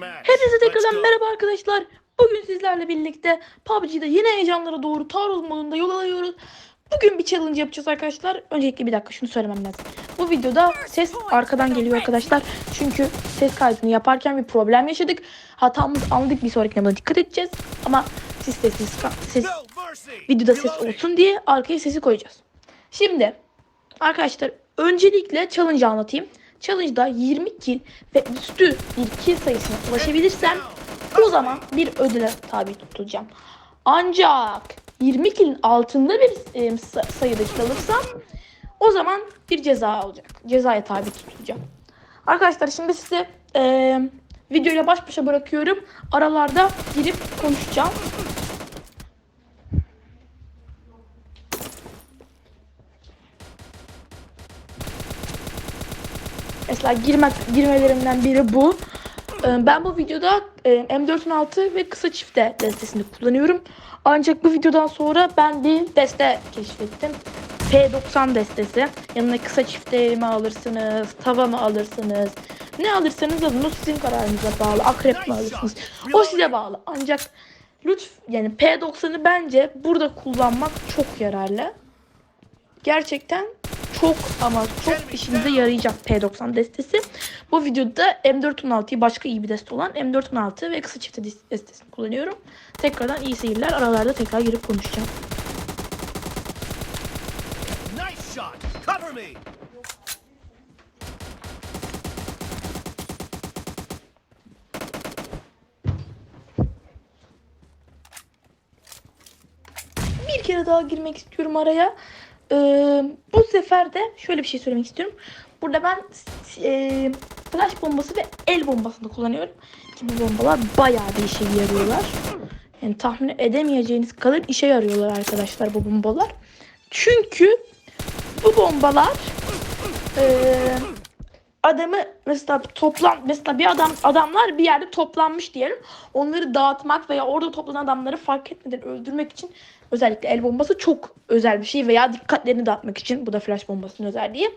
Hepinize tekrardan merhaba arkadaşlar. Bugün sizlerle birlikte PUBG'de yine heyecanlara doğru taarruz modunda yol alıyoruz. Bugün bir challenge yapacağız arkadaşlar. Öncelikle bir dakika şunu söylemem lazım. Bu videoda ses arkadan geliyor arkadaşlar. Çünkü ses kaydını yaparken bir problem yaşadık. Hatamızı anladık bir sonrakine buna dikkat edeceğiz. Ama siz sessiz ses videoda ses olsun diye arkaya sesi koyacağız. Şimdi arkadaşlar öncelikle challenge anlatayım. Challenge'da 20 kill ve üstü bir kill sayısına ulaşabilirsem o zaman bir ödüle tabi tutulacağım. Ancak 20 kill'in altında bir e, sa- sayıda kill alırsam o zaman bir ceza olacak. Cezaya tabi tutulacağım. Arkadaşlar şimdi size e, videoyla baş başa bırakıyorum. Aralarda girip konuşacağım. Mesela girmek girmelerimden biri bu. Ee, Ben bu videoda e, M416 ve kısa çifte destesini kullanıyorum. Ancak bu videodan sonra ben bir deste keşfettim. P90 destesi. Yanına kısa çifte mi alırsınız, tava mı alırsınız? Ne alırsanız alın. O sizin kararınıza bağlı. Akrep mi alırsınız? O size bağlı. Ancak lütf yani P90'ı bence burada kullanmak çok yararlı. Gerçekten çok ama çok işinize yarayacak P90 destesi. Bu videoda M416'yı başka iyi bir deste olan M416 ve kısa çifte destesini kullanıyorum. Tekrardan iyi seyirler. Aralarda tekrar girip konuşacağım. Nice shot! Cover me! Bir kere daha girmek istiyorum araya. Ee, bu sefer de şöyle bir şey söylemek istiyorum. Burada ben e, flash bombası ve el bombasını kullanıyorum. Ki bu bombalar bayağı bir işe yarıyorlar. Yani tahmin edemeyeceğiniz kadar işe yarıyorlar arkadaşlar bu bombalar. Çünkü bu bombalar e, adamı mesela toplan mesela bir adam adamlar bir yerde toplanmış diyelim. Onları dağıtmak veya orada toplanan adamları fark etmeden öldürmek için özellikle el bombası çok özel bir şey veya dikkatlerini dağıtmak için bu da flash bombasının özelliği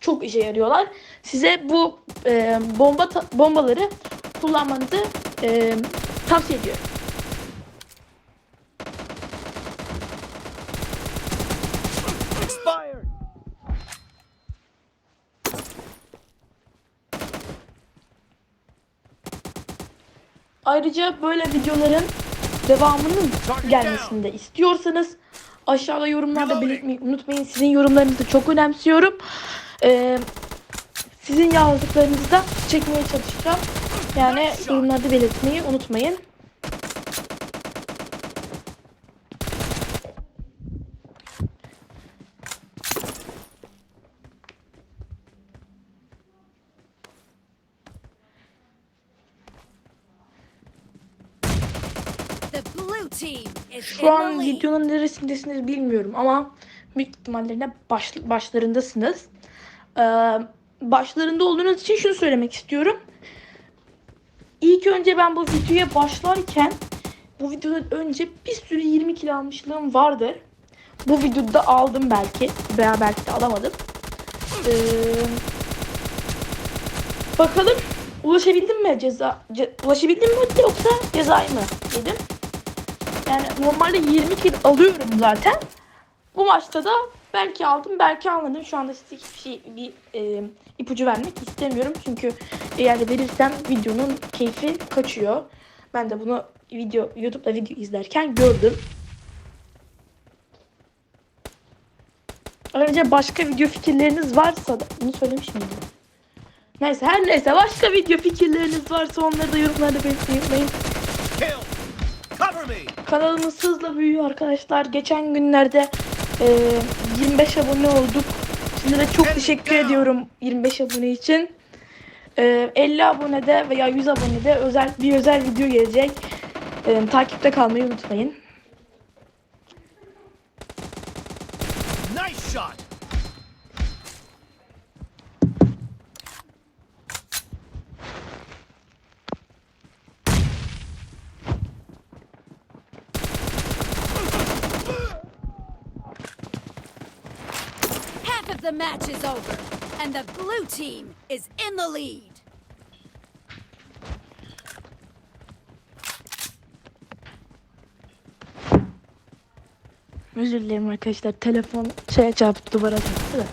çok işe yarıyorlar. Size bu e, bomba bombaları kullanmanızı e, tavsiye ediyorum. Ayrıca böyle videoların devamının gelmesini istiyorsanız aşağıda yorumlarda belirtmeyi unutmayın. Sizin yorumlarınızı çok önemsiyorum. Ee, sizin yazdıklarınızı da çekmeye çalışacağım. Yani yorumlarda belirtmeyi unutmayın. Şu an videonun neresindesiniz bilmiyorum ama büyük ihtimallerine baş, başlarındasınız. Ee, başlarında olduğunuz için şunu söylemek istiyorum. İlk önce ben bu videoya başlarken bu videodan önce bir sürü 20 kilo almışlığım vardır. Bu videoda aldım belki veya belki de alamadım. Ee, bakalım ulaşabildim mi ceza ce- ulaşabildim mi yoksa cezayı mı dedim. Yani normalde 20 kil alıyorum zaten. Bu maçta da belki aldım belki almadım. Şu anda size hiçbir şey bir e, ipucu vermek istemiyorum. Çünkü eğer verirsem videonun keyfi kaçıyor. Ben de bunu video YouTube'da video izlerken gördüm. Ayrıca başka video fikirleriniz varsa da bunu söylemiş miydim? Neyse her neyse başka video fikirleriniz varsa onları da yorumlarda belirtmeyi unutmayın. Kanalımız hızla büyüyor arkadaşlar. Geçen günlerde e, 25 abone olduk. Sizlere çok teşekkür ediyorum 25 abone için. E, 50 abonede veya 100 abonede özel bir özel video gelecek. E, takipte kalmayı unutmayın. The match is over and the blue team is in the lead. Özür dilerim arkadaşlar. Telefon şeye çarptı duvara çarptı da.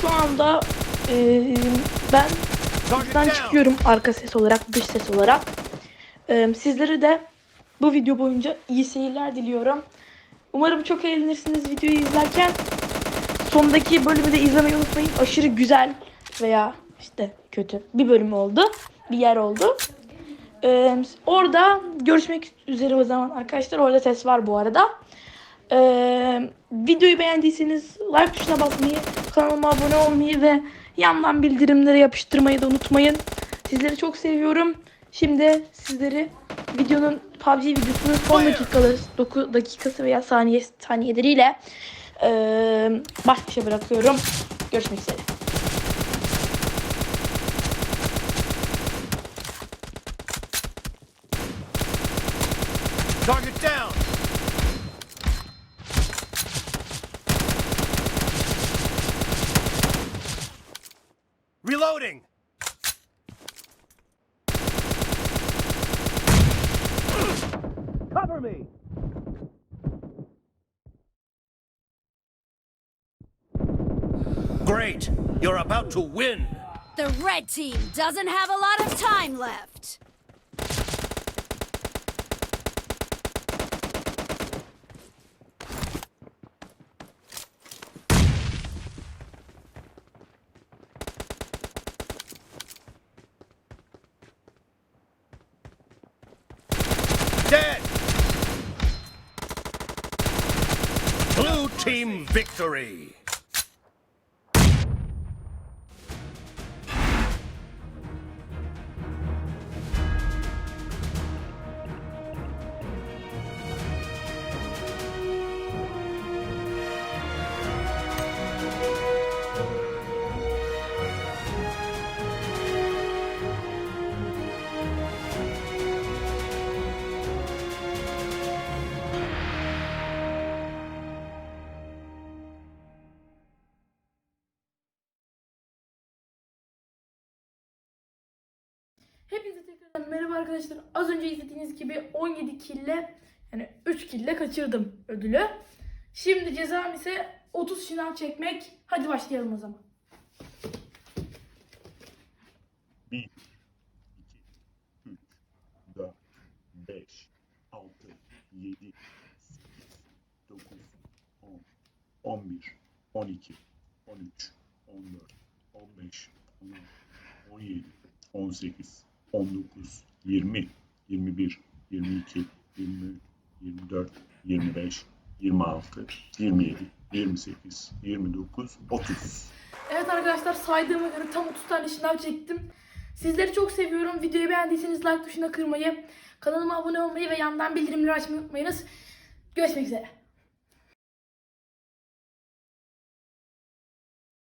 Şu anda eee, ben down. çıkıyorum arka ses olarak, dış ses olarak. Eee sizlere de bu video boyunca iyi seyirler diliyorum. Umarım çok eğlenirsiniz videoyu izlerken. Sondaki bölümü de izlemeyi unutmayın. Aşırı güzel veya işte kötü bir bölüm oldu. Bir yer oldu. Eee, orada görüşmek üzere o zaman arkadaşlar. Orada ses var bu arada. Eee, videoyu beğendiyseniz like tuşuna basmayı, kanalıma abone olmayı ve yandan bildirimleri yapıştırmayı da unutmayın. Sizleri çok seviyorum. Şimdi sizleri videonun PUBG videosunun son dakikaları 9 dakikası veya saniye saniyeleriyle eee baş başa bırakıyorum. Görüşmek üzere. Target down. Cover me. Great. You're about to win. The red team doesn't have a lot of time left. Team victory. Hepinize tekrardan merhaba arkadaşlar. Az önce izlediğiniz gibi 17 kille yani 3 kille kaçırdım ödülü. Şimdi cezam ise 30 şınav çekmek. Hadi başlayalım o zaman. 1, 2, 3, 4, 5, 6, 7, 8, 9, 10, 11, 12, 13, 14, 15, 16, 17, 18, 19, 20, 21, 22, 23, 24, 25, 26, 27, 28, 29, 30. Evet arkadaşlar saydığıma göre tam 30 tane şınav çektim. Sizleri çok seviyorum. Videoyu beğendiyseniz like tuşuna kırmayı, kanalıma abone olmayı ve yandan bildirimleri açmayı unutmayınız. Görüşmek üzere.